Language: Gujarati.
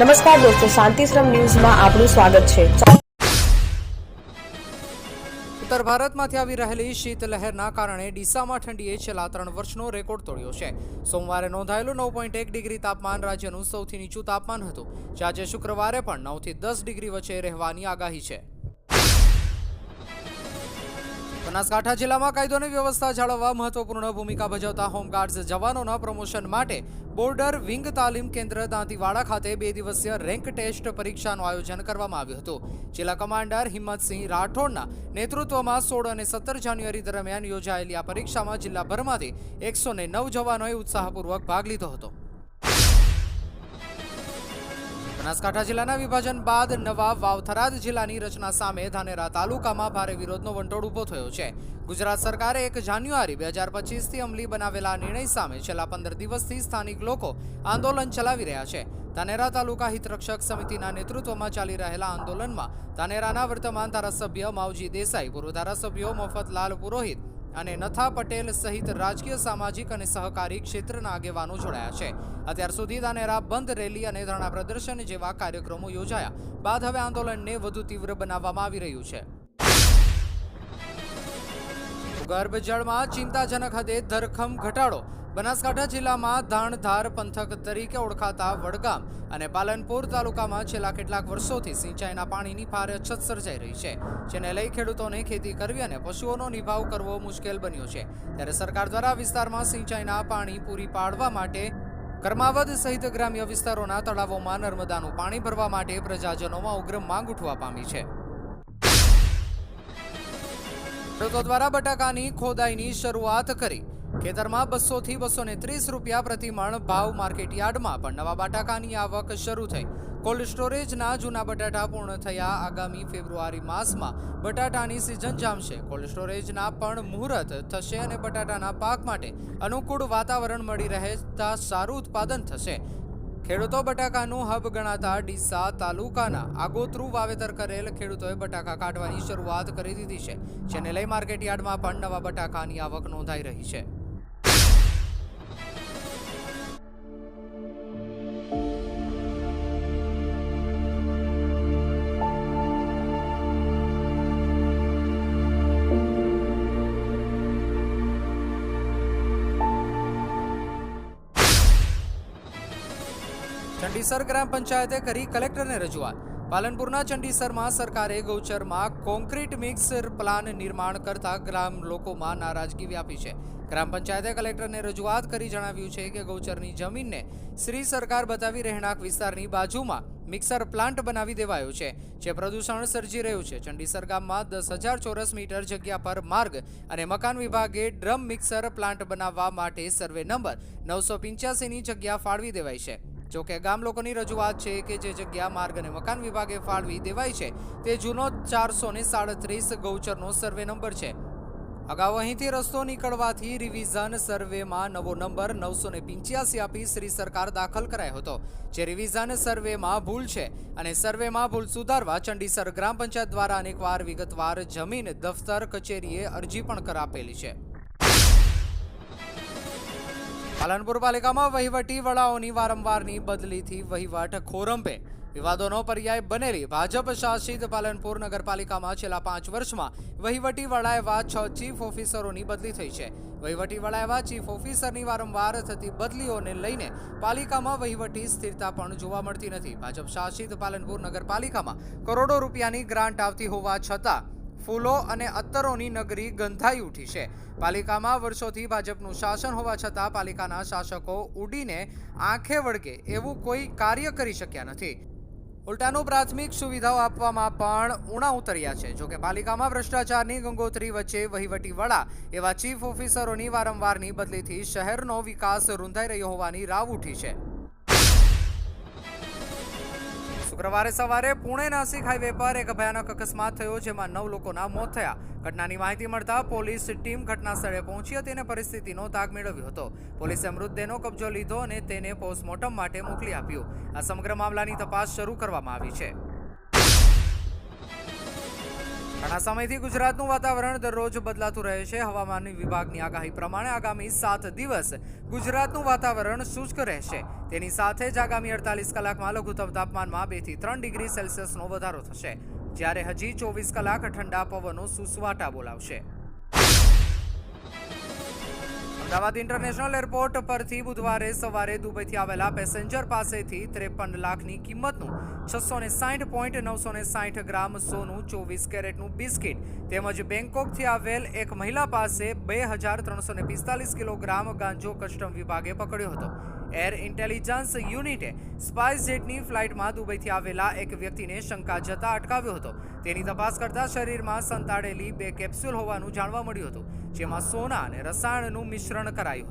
નમસ્કાર દોસ્તો, શાંતિશ્રમ ન્યૂઝમાં આપનું સ્વાગત છે. ઉત્તર ભારતમાંથી આવી રહેલી શીતલહેરના કારણે ડીસામાં ઠંડીએ છેલ્લા ત્રણ વર્ષનો રેકોર્ડ તોડ્યો છે. સોમવારે નોંધાયેલું નવ પોઈન્ટ એક ડિગ્રી તાપમાન રાજ્યનું સૌથી નીચું તાપમાન હતું. જે આજે શુક્રવારે પણ નવથી દસ ડિગ્રી વચ્ચે રહેવાની આગાહી છે. બનાસકાંઠા જિલ્લામાં કાયદો અને વ્યવસ્થા જાળવવા મહત્વપૂર્ણ ભૂમિકા ભજવતા હોમગાર્ડ્સ જવાનોના પ્રમોશન માટે બોર્ડર વિંગ તાલીમ કેન્દ્ર દાંતીવાડા ખાતે બે દિવસીય રેન્ક ટેસ્ટ પરીક્ષાનું આયોજન કરવામાં આવ્યું હતું. જિલ્લા કમાન્ડર હિંમતસિંહ રાઠોડના નેતૃત્વમાં સોળ અને સત્તર જાન્યુઆરી દરમિયાન યોજાયેલી આ પરીક્ષામાં જિલ્લાભરમાંથી એકસો નવ જવાનોએ ઉત્સાહપૂર્વક ભાગ લીધો હતો. બનાસકાંઠા જિલ્લાના વિભાજન બાદ નવા વાવથરાદ જિલ્લાની રચના સામે ધાનેરા તાલુકામાં ભારે વિરોધનો વંટોળ ઊભો થયો છે. ગુજરાત સરકારે એક જાન્યુઆરી બે હજાર પચીસથી અમલી બનાવેલા નિર્ણય સામે છેલ્લા પંદર દિવસથી સ્થાનિક લોકો આંદોલન ચલાવી રહ્યા છે. ધાનેરા તાલુકા હિતરક્ષક સમિતિના નેતૃત્વમાં ચાલી રહેલા આંદોલનમાં ધાનેરાના વર્તમાન ધારાસભ્ય માવજી દેસાઈ, પૂર્વ ધારાસભ્યો મફતલાલ પુરોહિત અને નથા પટેલ સહિત રાજકીય, સામાજિક અને સહકારી ક્ષેત્રના આગેવાનો જોડાયા છે. અત્યાર સુધી દાનેરા બંધ રેલી અને ધરણા પ્રદર્શન જેવા કાર્યક્રમો યોજાયા. બાદ હવે આંદોલનને વધુ તીવ્ર બનાવવામાં આવી રહ્યું છે. ગર્ભજળમાં ચિંતાજનક હદે ધરખમ ઘટાડો બનાસકાંઠા જિલ્લામાં ધાણધાર પંથક તરીકે ઓળખાતા વડગામ અને પાલનપુર તાલુકામાં છેલ્લા કેટલાક વર્ષોથી સિંચાઈના પાણીની ભારે અછત સર્જાઈ રહી છે, જેને લઈ ખેડૂતોને ખેતી કરવી અને પશુઓનો નિભાવ કરવો મુશ્કેલ બન્યો છે. ત્યારે સરકાર દ્વારા વિસ્તારમાં સિંચાઈના પાણી પૂરી પાડવા માટે કર્માવદ સહિત ગ્રામ્ય વિસ્તારોના તળાવોમાં નર્મદાનું પાણી ભરવા માટે પ્રજાજનોમાં ઉગ્ર માંગ ઉઠવા પામી છે. ખેડૂતો દ્વારા બટાકાની ખોદાઈની શરૂઆત કરી ખેતરમાં બસો થી બસો ને ત્રીસ રૂપિયા પ્રતિમણ ભાવ માર્કેટ યાર્ડમાં, પણ નવા બટાકાની આવક શરૂ થઈ. કોલ્ડ સ્ટોરેજના જૂના બટાટા પૂર્ણ થયા. આગામી ફેબ્રુઆરી માસમાં બટાટાની સિઝન જામશે. કોલ્ડ સ્ટોરેજના પણ મુહૂર્ત થશે અને બટાટાના પાક માટે અનુકૂળ વાતાવરણ મળી રહેતા સારું ઉત્પાદન થશે. ખેડૂતો બટાકાનું હબ ગણાતા ડીસા તાલુકાના આગોતરું વાવેતર કરેલ ખેડૂતોએ બટાકા કાઢવાની શરૂઆત કરી દીધી છે. જેને લઈ માર્કેટ યાર્ડમાં પણ નવા બટાકાની આવક નોંધાઈ રહી છે. ચંડીસર ગ્રામ પંચાયતે કરી કલેક્ટરને રજૂઆત. પાલનપુરના ચંડીસરમાં સરકારે ગૌચરમાં કોન્ક્રીટ મિક્સ પ્લાન નિર્માણ કરતા ગ્રામ લોકોમાં નારાજગી વ્યાપી છે. ગ્રામ પંચાયતે કલેક્ટરને રજૂઆત કરી જણાવ્યું છે કે ગૌચરની જમીનને શ્રી સરકાર બતાવી રહેણાંક વિસ્તારની બાજુમાં મિક્સર પ્લાન્ટ બનાવી દેવાયો છે, જે પ્રદૂષણ સર્જી રહ્યું છે. ચંડીસર ગામમાં દસ હજાર ચોરસ મીટર જગ્યા પર માર્ગ અને મકાન વિભાગે ડ્રમ મિક્સર પ્લાન્ટ બનાવવા માટે સર્વે નંબર નવસો પંચ્યાસીની જગ્યા ફાળવી દેવાઈ છે. જો કે ગામ લોકોની રજૂઆત છે કે જે જગ્યા માર્ગ અને મકાન વિભાગે ફાળવી દેવાઈ છે, તે જૂનો ચારસો ને સાડત્રીસ ગૌચરનો સર્વે નંબર છે. અગાઉ અહીંથી રસ્તો નીકળવાથી રિવિઝન સર્વેમાં નવો નંબર નવસો ને પંચ્યાસી આપી શ્રી સરકાર દાખલ કરાયો હતો. જે રિવિઝન સર્વેમાં ભૂલ છે અને સર્વેમાં ભૂલ સુધારવા ચંડીસર ગ્રામ પંચાયત દ્વારા અનેકવાર વિગતવાર જમીન, દફતર, કચેરીએ અરજી પણ કરાપેલી છે. પાલનપુર પાલિકામાં વહીવટી વડાઓની વારંવારની બદલીથી વહીવટ ખોરંભે. વિવાદોનો પર્યાય બનેલી ભાજપ શાસિત પાલનપુર નગરપાલિકામાં છેલ્લા પાંચ વર્ષમાં વહીવટી વડા એવા છ ચીફ ઓફિસરોની બદલી થઈ છે. વહીવટી વડા એવા ચીફ ઓફિસરની વારંવાર થતી બદલીઓને લઈને પાલિકામાં વહીવટી સ્થિરતા પણ જોવા મળતી નથી. ભાજપ શાસિત પાલનપુર નગરપાલિકામાં કરોડો રૂપિયાની ગ્રાન્ટ આવતી હોવા છતાં ફૂલો અને અત્તરોની નગરી ગંધાઈ ઉઠી છે. પાલિકામાં વર્ષોથી ભાજપનું શાસન હોવા છતાં પાલિકાના શાસકો ઉડીને આંખે વળગે એવું કોઈ કાર્ય કરી શક્યા નથી. ઉલટાનું પ્રાથમિક સુવિધાઓ આપવામાં પણ ઉણા ઉતર્યા છે. જોકે પાલિકામાં ભ્રષ્ટાચારની ગંગોત્રી વચ્ચે વહીવટી વડા એવા ચીફ ઓફિસરોની વારંવારની બદલીથી શહેરનો વિકાસ રૂંધાઈ રહ્યો હોવાની રાવ ઉઠી છે. શુક્રવારે સવારે પુણે નાસિક હાઈવે પર એક ભયાનક અકસ્માત થયો, જેમાં નવ લોકોના મોત થયા. ઘટનાની માહિતી મળતા પોલીસ ટીમ ઘટના સ્થળે પહોંચી હતી અને પરિસ્થિતિનો તાગ મેળવ્યો હતો. પોલીસે મૃતદેહનો કબજો લીધો અને તેને પોસ્ટમોર્ટમ માટે મોકલી આપ્યું. આ સમગ્ર મામલાની તપાસ શરૂ કરવામાં આવી છે. ઘણા સમયથી ગુજરાતનું વાતાવરણ દરરોજ બદલાતું રહે છે. હવામાન વિભાગની આગાહી પ્રમાણે આગામી સાત દિવસ ગુજરાતનું વાતાવરણ શુષ્ક રહેશે. તેની સાથે જ આગામી અડતાલીસ કલાકમાં લઘુત્તમ તાપમાનમાં બેથી ત્રણ ડિગ્રી સેલ્સિયસનો વધારો થશે. જ્યારે હજી ચોવીસ કલાક ઠંડા પવનો સુસવાટા બોલાવશે. અમદાવાદ ઇન્ટરનેશનલ એરપોર્ટ પરથી બુધવારે સવારે દુબઈથી આવેલા પેસેન્જર પાસેથી ત્રેપન લાખની કિંમતનું છસો ને સાઠ પોઈન્ટ નવસો ને સાઠ ગ્રામ સોનું, ચોવીસ કેરેટનું બિસ્કિટ તેમજ બેંકોકથી આવેલ એક મહિલા પાસે બે હજાર ત્રણસો ને પિસ્તાલીસ કિલોગ્રામ ગાંજો કસ્ટમ વિભાગે પકડ્યો હતો. એર ઇન્ટેલિજન્સ યુનિટે સ્પાઇસ જેટની ફ્લાઇટમાં દુબઈથી આવેલા એક વ્યક્તિને શંકા જતા અટકાવ્યો હતો. તેની તપાસ કરતા શરીરમાં સંતાડેલી બે કેપ્સ્યુલ હોવાનું જાણવા મળ્યું હતું, જેમાં સોના અને રસાયણનું મિશ્રણ કરાયું હતું.